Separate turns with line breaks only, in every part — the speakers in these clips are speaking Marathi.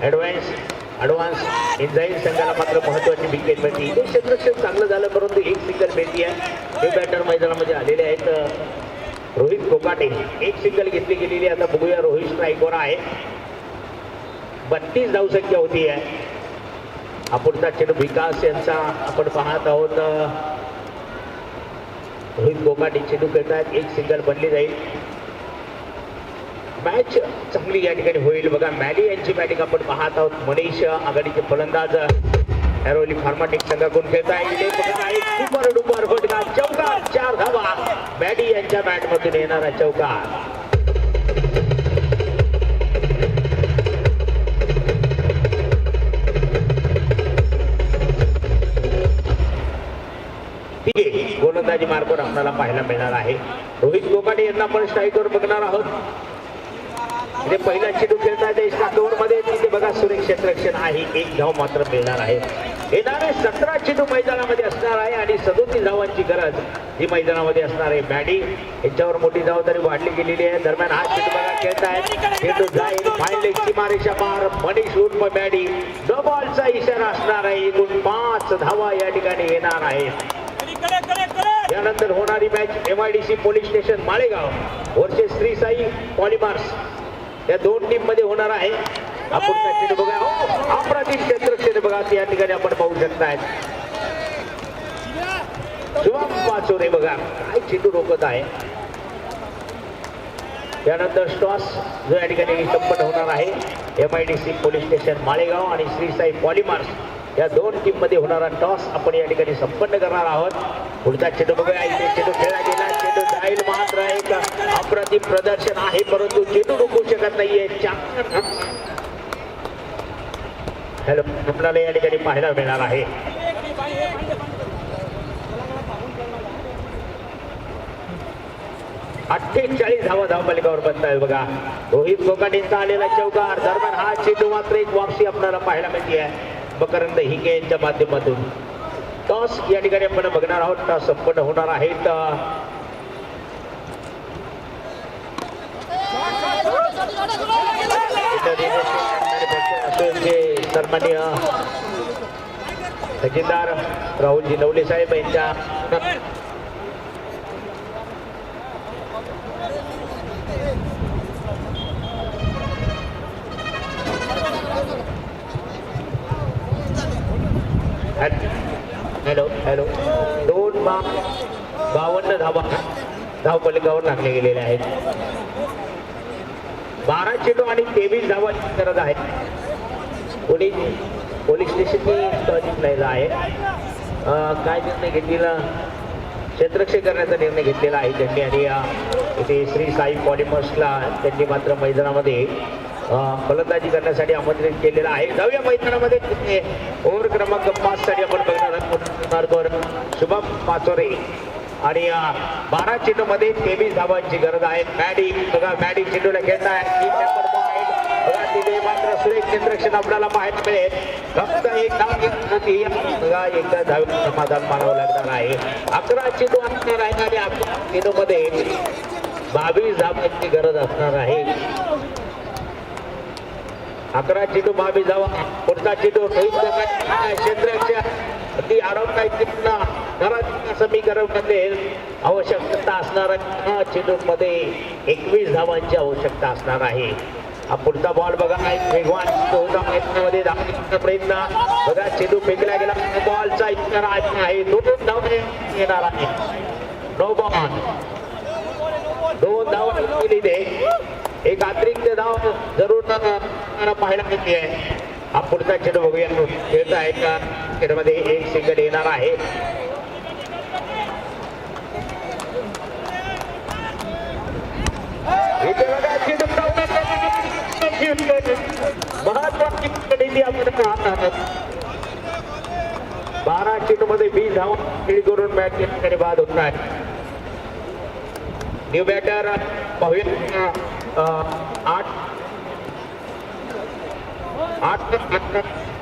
ॲडव्हान्स ॲडव्हान्स इन्झाईल संघाला मात्र महत्वाची विकेट मिळते. इथे क्षेत्रक्षण चांगलं झालं परंतु एक सिंगल मिळती. आहे हे बॅटर मैदानामध्ये आलेले आहेत रोहित कोकाटे. एक सिंगल घेतली गेलेली आता बघूया रोहित स्ट्राईकवर आहे. बत्तीस धावसंख्या होती. आहे अपुरता चेंडू विकास यांचा आपण पाहत आहोत. रोहित कोकाटे चेंडू खेळतात एक सिंगल बनली जाईल. मॅच चांगली या ठिकाणी होईल. बघा मॅडी यांची बॅटिंग आपण पाहत आहोत. मनीष आघाडीचे फलंदाज ऐरोली फार्माटिक संघाकडून खेळत आहे. सुपर डुपर फटका चौकार चार धावा. मॅडी यांच्या बॅटमधून येणारा चौकार ठीक आहे गोलंदाजी मार्कवर आपल्याला पाहायला मिळणार आहे. रोहित कोकाटे यांना आपण स्ट्राईकवर बघणार आहोत. म्हणजे पहिला चेंडू खेळता देश ओव्हरमध्ये तिथे बघा. सुरेख क्षेत्ररक्षण आहे एक धाव मात्र मिळणार आहे. येणारे सतरा चेंडू मैदानामध्ये असणार आहे आणि सदोतीस धावांची गरज ही मैदानामध्ये असणार आहे. बॅडी यांच्यावर मोठी जबाबदारी वाढली गेलेली आहे. दरम्यान हा चेंडू बघा खेळतायत. चेंडू जाईल. फाईन सीमारेषा पार. मनीष उर्फ बॅडी नो बॉलचा इशारा असणार आहे. एकूण पाच धावा या ठिकाणी येणार आहेत. यानंतर होणारी match M I D C police station Malegaon. वर्षे श्री साई पॉलिमार्स या दोन टीममध्ये होणार आहे. आपण बघा हो, अप्रतिम क्षेत्र बघा या ठिकाणी आपण पाहू शकताय. शुभम वाचोरे बघा काय चेंडू रोखत आहे. त्यानंतर स्टॉस जो या ठिकाणी संपन्न होणार आहे. M I D C police station Malegaon आणि श्री साई पॉलिमार्स. या दोन टीममध्ये होणारा टॉस आपण या ठिकाणी संपन्न करणार आहोत. पुढचा चेंडू बघूया. इथे चेंडू खेळला गेला. चेंडू जाईल मात्र एक अप्रतिम प्रदर्शन आहे परंतु चेंडू रोखू शकत नाहीये. हॅलो आपल्याला या ठिकाणी पाहायला मिळणार आहे? अठ्ठेचाळीस धावा धावपालिकावर बनताय बघा. रोहित कोकाटेंचा आलेला चौकार. दरम्यान हा चेंडू मात्र एक वापसी आपल्याला पाहायला मिळते आहे मकरंद हिके यांच्या माध्यमातून. टॉस या ठिकाणी आपण बघणार आहोत. टॉस संपन्न होणार आहेत असोसिएशनचे सन्माननीय खजिनदार राहुलजी नवले साहेब यांच्या हॅलो हॅलो. दोन बा बावन्न धावा. धावपलिकावर लागले गेलेले आहेत. बारा चेंडू आणि तेवीस धावाची गरज आहे कोणी पोलीस स्टेशननी आहे. काय निर्णय घेतलेला क्षेत्रक्षय करण्याचा निर्णय घेतलेला आहे त्यांनी आणि इथे श्री साई पॉलिमर्सला त्यांनी मात्र मैदानामध्ये फलंदाजी करण्यासाठी आमंत्रित केलेलं आहे. जाऊया मैदानामध्ये. तिथे ओव्हर क्रमांक पाच साठी आपण बघणार आहोत. शुभम पाचोरे आणि बारा चेंडू मध्ये तेवीस धावांची गरज आहे. मॅडी बघा मॅडी चेंडूला खेळत आहे मात्र सुरेख क्षेत्रक्षण आपल्याला पाहायला मिळेल. फक्त एक धाव होती बघा एकदा धाव समाधान मानावं लागणार आहे. अकरा चेंडू असणार आहे आणि अकरा चेंडू मध्ये बावीस धावांची गरज असणार आहे. अकरा चेंडू बावीस जावा पुढचा चेंडू रोहित कोकाटे क्षेत्ररक्षण अगदी आरोग्य घरात समीकरणमध्ये आवश्यकता असणार चेंडू मध्ये एकवीस धावांची आवश्यकता असणार आहे. हा पुढचा बॉल बघा वेगवान होता. मैदानामध्ये धावण्याचा प्रयत्न. बघा चेंडू फेकला गेला. बॉलचा इतका आहे. दोन धाव येणार आहे नो बॉल दोन धावा केली एक अतिरिक्त धाव जरूर पाहायला मिळते हा पुढचा खेळ बघूया. खेळत आहे का? खेळमध्ये एक सिंगल येणार आहे. महत्वाची खरेदी आपण पाहत आहोत बारा चेंडू मध्ये वीस धावा खेळी करून मॅच ठिकाणी बाद होत नाही. न्यू बॅटर पाहूया. आठ आठ आठ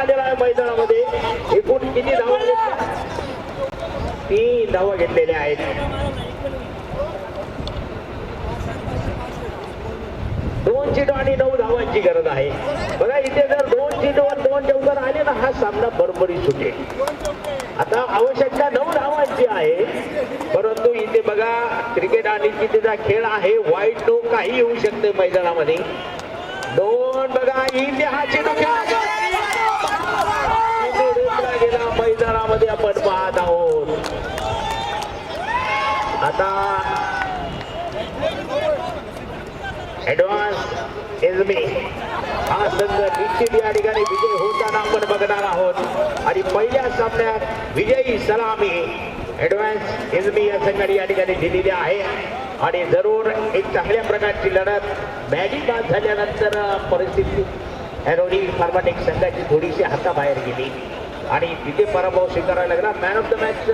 आलेला आहे मैदानामध्ये. एकूण किती धावा घेतल्या? तीन धावा घेतलेल्या आहेत. दोन चिटो आणि नऊ धावांची गरज आहे. बघा इथे जर दोन चिटोवर दोन चौकार आले ना हा सामना बरोबरी सुटेल. आता आवश्यकता नऊ धावांची आहे. परंतु इथे बघा क्रिकेट आणि कितीचा खेळ आहे. वाईट तो काही येऊ शकते मैदानामध्ये. दोन बघा इथे हा चेंडू खेळला गेला. मैदानामध्ये आपण पाहत आहोत. आता ऍडव्हान्स एजमी हा संघ निश्चित या ठिकाणी विजय होताना आपण बघणार आहोत. आणि पहिल्या सामन्यात विजयी सलामी ऍडव्हान्स एजमी या संघाने या ठिकाणी दिलेली आहे. आणि जरूर एक चांगल्या प्रकारची लढत मॅजिक बाद झाल्यानंतर परिस्थिती एरोडी फार्माटेक संघाची थोडीशी हाताबाहेर गेली. आणि तिथे पराभव स्वीकारायला लागला. Man of the match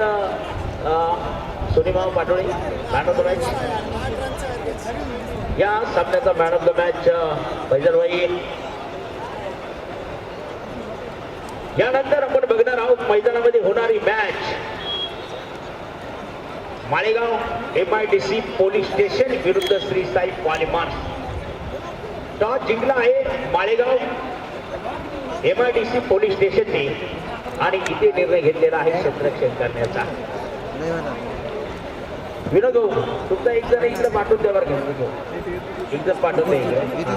Sunibhau Patole man of the match या सामन्याचा मॅन ऑफ द मॅच बैजरवाई यानंतर आपण बघणार आहोत मैदानामध्ये होणारी match Malegaon M I D C police station विरुद्ध श्री साई पालिमान टॉस जिंकला आहे Malegaon M I D C police स्टेशनने. आणि इथे निर्णय घेतलेला आहे क्षेत्ररक्षण करण्याचा. विनोद तुमचा एक जण इकडे पाठवून द्यावर घेतो एकदम पाठवून द्या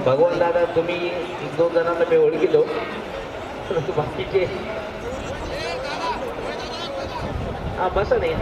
भगवान दादा तुम्ही एक दोन जणांना मी ओळखिलो बाकीचे हा बसा नाही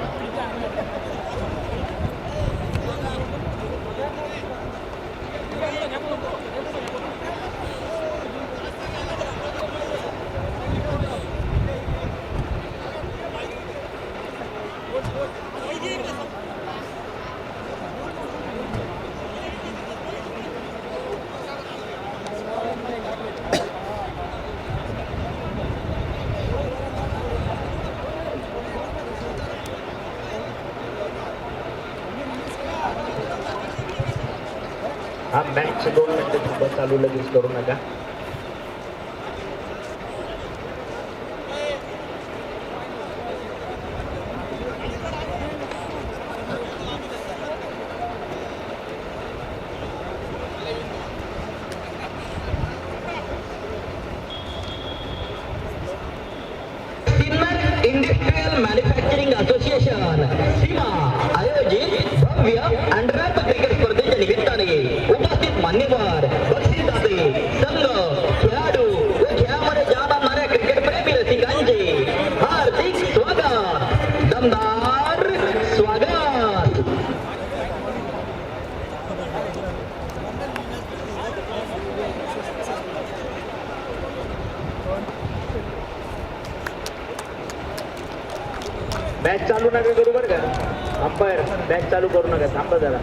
हा मॅच दोन मिनिटं सुद्धा चालू लगेच करू नका
सिन्नर इंडस्ट्रियल मॅन्युफॅक्चरिंग असोसिएशन सीमा आयोजित भव्य अँडरॅप क्रिकेट स्पर्धेच्या निमित्ताने उपस्थित मान्यवर बक्षीसदाते संघ खेळाडू व खेळामध्ये जात आणणाऱ्या क्रिकेट प्रेमी रसिकांचे हार्दिक स्वागत दमदार स्वागत
मॅच चालू नका करू बरं का अंपायर मॅच चालू करू नका थांबा जरा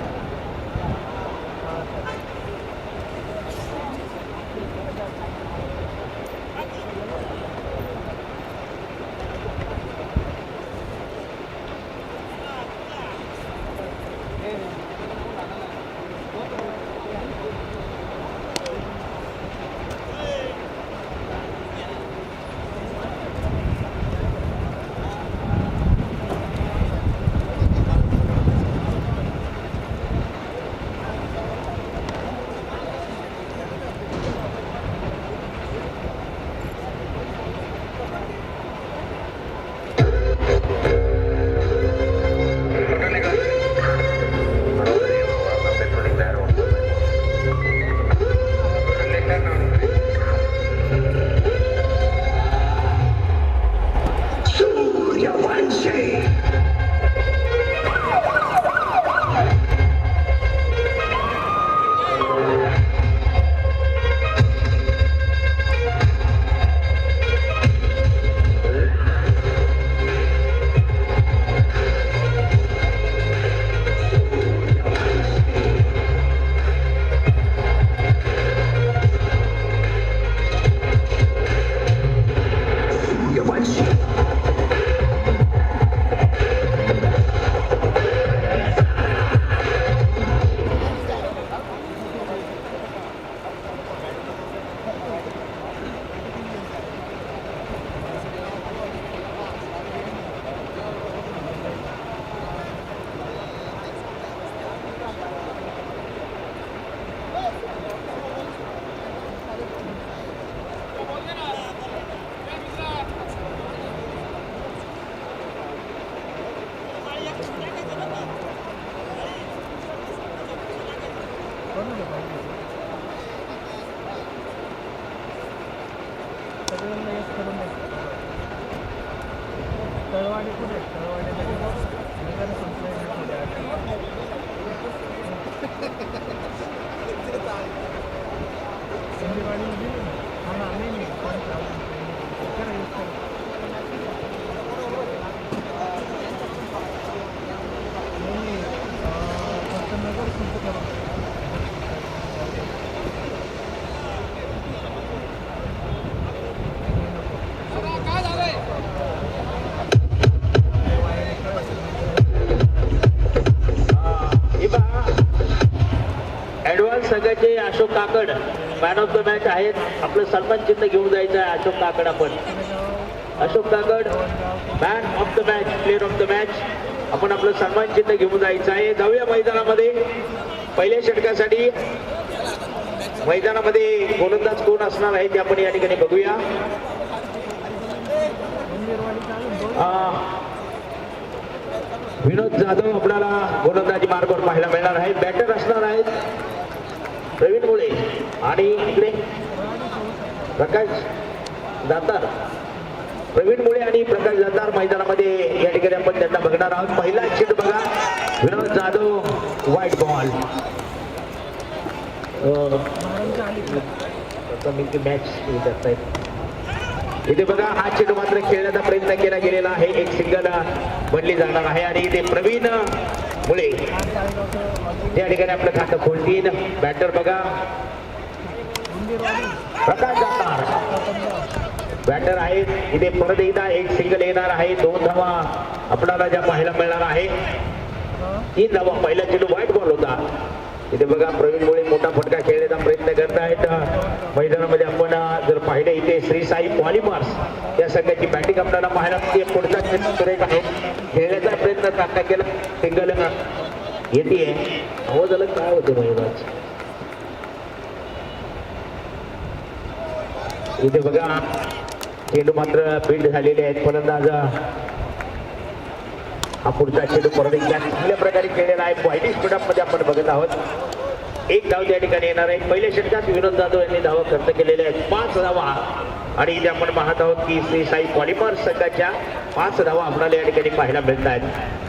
Ashok Kakad. Man of the match आहेत. आपलं सन्मान चिन्ह घेऊन जायचं आहे अशोक काकड आपण. Ashok Kakad man of the match player of the match आपण आपलं सन्मान चिन्ह घेऊन जायचं आहे. जाऊया मैदानामध्ये. पहिल्या षटकासाठी मैदानामध्ये गोलंदाज कोण असणार आहे ते आपण या ठिकाणी बघूया. विनोद जाधव आपल्याला गोलंदाजी मार्गावर पाहायला मिळणार आहे. बॅटर असणार आहेत. प्रवीण मुळे आणि इकडे प्रकाश दातार प्रवीण मुळे आणि प्रकाश दातार मैदानामध्ये या ठिकाणी आपण त्यांना बघणार आहोत. पहिला चेंडू बघा. विनोद जाधव व्हाईट बॉल मी मॅच इथे बघा हा चेंडू मात्र खेळण्याचा प्रयत्न केला गेलेला आहे. एक सिंगल बनली जाणार आहे. आणि इथे प्रवीण मुळे. या ठिकाणी आपलं खातं खोलतील. बॅटर बघा. प्रकाश जाणार बॅटर आहेत इथे परत एकदा एक सिंगल येणार आहे. दोन धावा आपणाला ज्या पाहायला मिळणार आहे. तीन धावा. पहिला चेंडू व्हाईट बॉल होता. इथे बघा प्रवीण मुळे मोठा फटका खेळण्याचा प्रयत्न करतायत. मैदानामध्ये आपण जर पाहिलं इथे श्री साई पॉलिमार्स या संघाची बॅटिंग आपल्याला पाहायला मिळते. पुढचा चेंडू सुरेख आहे खेळण्याचा प्रयत्न केला? सिंगल येते. हो झालं काय होते महिलाच इथे बघा. चेंडू मात्र बिल्ड झालेले आहेत. फलंदाज हा पुढचा चेंडू परत चांगल्या प्रकारे खेळलेला आहे. व्हाईटिशमध्ये आपण बघत आहोत. एक धाव त्या ठिकाणी येणार आहे. पहिल्या षटकात विनोद जाधव यांनी धावा खर्च केलेल्या आहेत. पाच धावा. आणि इथे आपण पाहत आहोत की श्री साई पॉलिमर संघाच्या पाच धावा आपल्याला या ठिकाणी पाहायला मिळत आहेत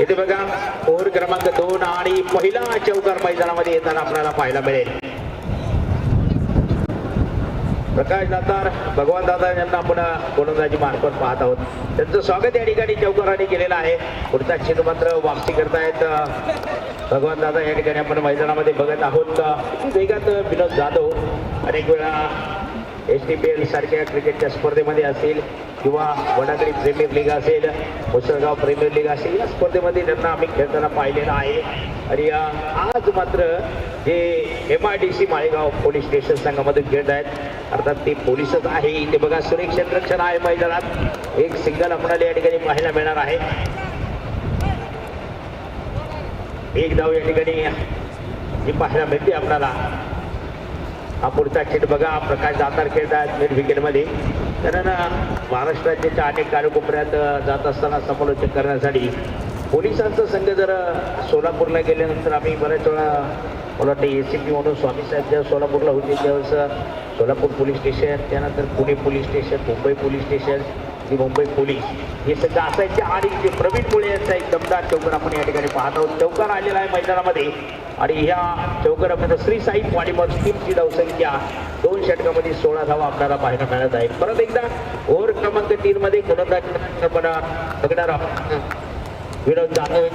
इथे बघा ओव्हर क्रमांक दोन आणि पहिला चौकार मैदानामध्ये येताना आपल्याला पाहायला मिळेल. प्रकाश दातार भगवान दादा यांना आपण गोलंदाजी मार्फत पाहत आहोत. त्यांचं स्वागत या ठिकाणी चौकाराने केलेलं आहे. पुढचा चेंडू मात्र वापसी करतायत. भगवान दादा या ठिकाणी आपण मैदानामध्ये बघत आहोत. वेगात विनोद जाधव. अनेक वेळा एच डी पी एल सारख्या क्रिकेटच्या स्पर्धेमध्ये असेल किंवा वडागडी प्रीमियर लीग असेल मुसळगाव प्रीमियर लीग असेल या स्पर्धेमध्ये त्यांना आम्ही खेळताना पाहिलेलं आहे. आणि आज मात्र जे M I D C Malegaon police station संघामध्ये खेळत आहेत अर्थात ते पोलीसच आहे. इथे बघा सुरक्षित रक्षण आहे मैदानात. एक सिंगल आपणाला या ठिकाणी पाहायला मिळणार आहे. एक धाव या ठिकाणी जी पाहायला मिळते आपल्याला. हा पुढचा खेळ बघा. प्रकाश दातार खेळतात मिड विकेटमध्ये कारण महाराष्ट्र राज्याच्या अनेक कार्यकोपऱ्यात जात असताना समालोचन करण्यासाठी पोलिसांचा संघ जर सोलापूरला गेल्यानंतर आम्ही बऱ्याच वेळा मला वाटतं ए सी पी म्हणून स्वामी साहेब जेव्हा सोलापूरला होते त्यावेळेस सोलापूर पोलीस स्टेशन त्यानंतर Pune police station Mumbai police station ही मुंबई पोलीस हे सगळं असायचे आणि जे प्रवीण मुळे यांचा एक दमदार चौकार आपण या ठिकाणी पाहत आहोत. चौकार आलेला आहे मैदानामध्ये. आणि ह्या चौकारामध्ये श्री साई वाणीमत टीमची धावसंख्या दोन षटकामध्ये सोळा धावा आपल्याला पाहायला मिळत आहे परत एकदा ओव्हर क्रमांक तीन मध्ये गोलंदाज बघणार विनोद जाधव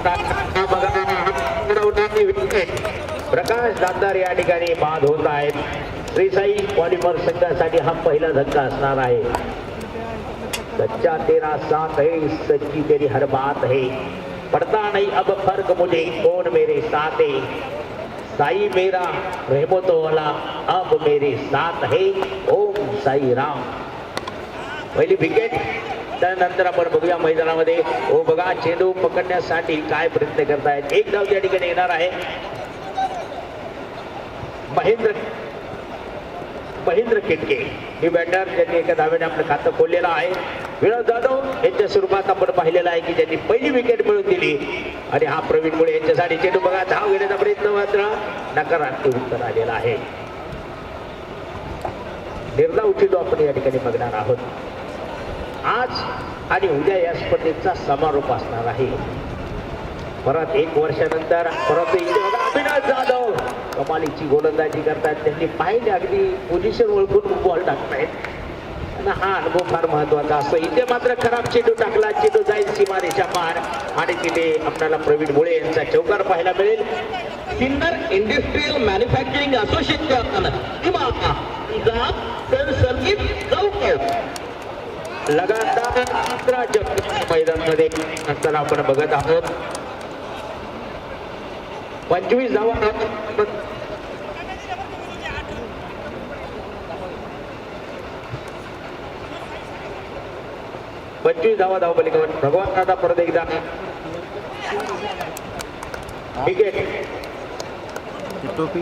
प्रकाश दातार या ठिकाणी बाद होत आहेत. श्री साई पॉलिमर संघासाठी हा पहिला धक्का असणार आहे. सच्चा तेरा साथ है, सच्ची तेरी हर बात है। पड़ता नहीं अब फ़र्क मुझे, कौन मेरे साथ है? साई मेरा रहमतो वाला अब मेरे साथ है। ओम साई राम। पहिली विकेट त्यानंतर आपण बघूया मैदानामध्ये. बघा, चेंडू पकडण्यासाठी काय प्रयत्न करतायत? एक धाव त्या ठिकाणी येणार आहे. महेंद्र महेंद्र किटके हे बॅटर ज्यांनी एका धाव्याने आपलं खातं खोललेलं आहे. विनोद जाधव यांच्या स्वरूपात आपण पाहिलेलं आहे की ज्यांनी पहिली विकेट मिळवून दिली. आणि हा प्रवीण मुळे यांच्यासाठी चेंडू बघा धाव घेण्याचा प्रयत्न मात्र नकारात्मक उत्तर आलेला आहे. निर्धाव चेंडू आपण या ठिकाणी बघणार आहोत. आज आणि उद्या या स्पर्धेचा समारोप असणार आहे. परत एक वर्षानंतर परत इथे अविनाश जाधव कमालीची गोलंदाजी करतात. त्यांनी पाहिले अगदी पोझिशन ओळखून बॉल टाकतायत. आणि हा अनुभव फार महत्त्वाचा असतो. इथे मात्र खराब चेंडू टाकला. चेंडू जाईल सीमारेच्या पार. आणि तिथे आपल्याला प्रवीण मुळे यांचा चौकार पाहायला मिळेल.
सिन्नर इंडस्ट्रियल मॅन्युफॅक्चरिंग असोसिएशन किंवा संगीत सरसर्किट
लगातार जग मैदानमध्ये असताना आपण बघत आहोत. पंचवीस धावा पंचवीस धावा धाव बलिक भगवान दादा परत एकदा विकेट
टोपी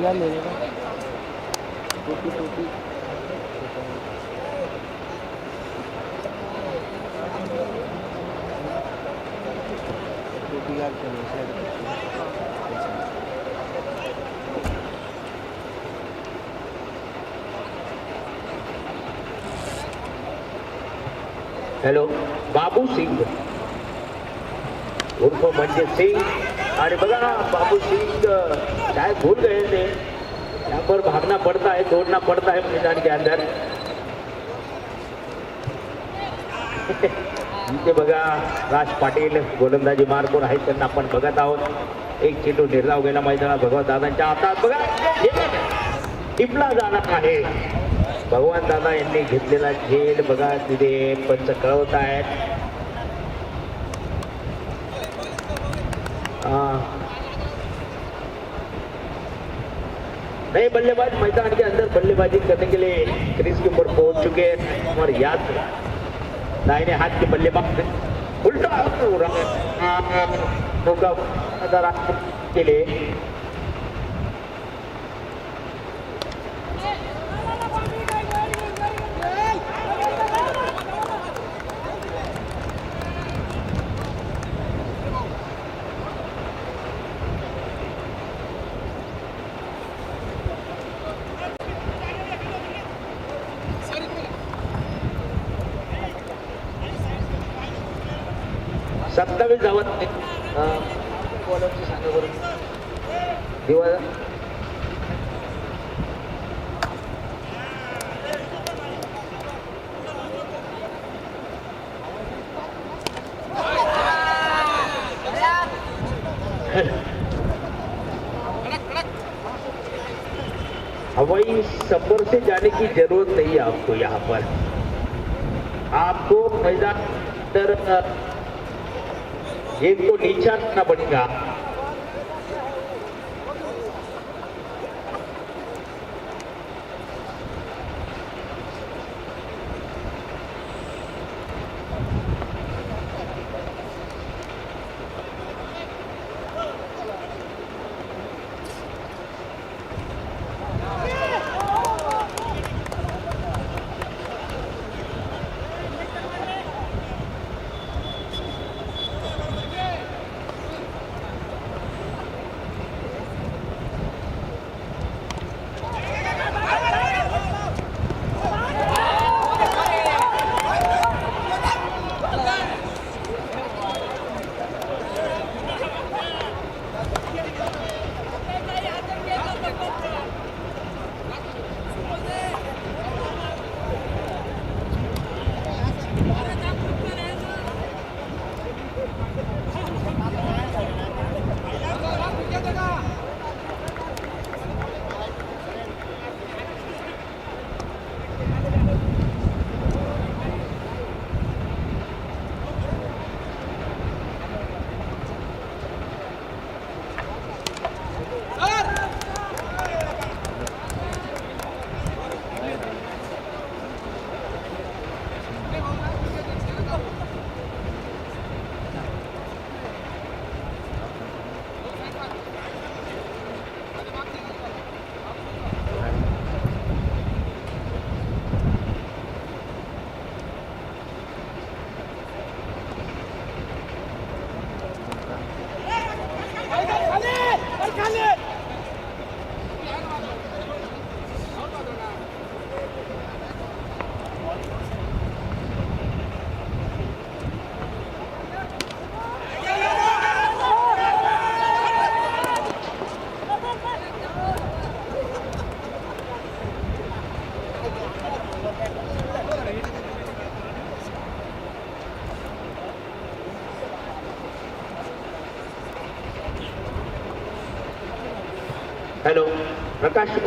टोपी टोपी
हॅलो बाबू सिंग उर्फ म्हणजे सिंग आणि बघा बाबू सिंग काय भूल गए थे यहाँ पर भागना पड़ता है दौड़ना पड़ता है मैदान के अंदर। इथे बघा राज पाटील गोलंदाजी मार्गवर आहेत त्यांना आपण बघत आहोत. एक चेंडू निर्धाव गेला मैदानात भगवत दादांच्या हातात. बघा टिपला जाणार आहे. भगवान दादा यांनी घेतलेला झेल बघा तिथे पंच कळवत आहेत हा. नए बल्लेबाज मैदान के अंदर बल्लेबाजी करने के लिए क्रीज के ऊपर पहुंच चुके. हैं और याद दाहिने हाथ के बल्लेबाज. उल्टा. हो रहा है. मौका के लिए सफर से जाने की जरूरत नहीं है आपको यहाँ पर। आपको मैदान तर एक तो नीचा रखना पड़ेगा।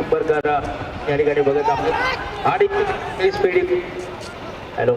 सुपर उंबरकर या ठिकाणी बघत आहोत. आणि स्पीड हॅलो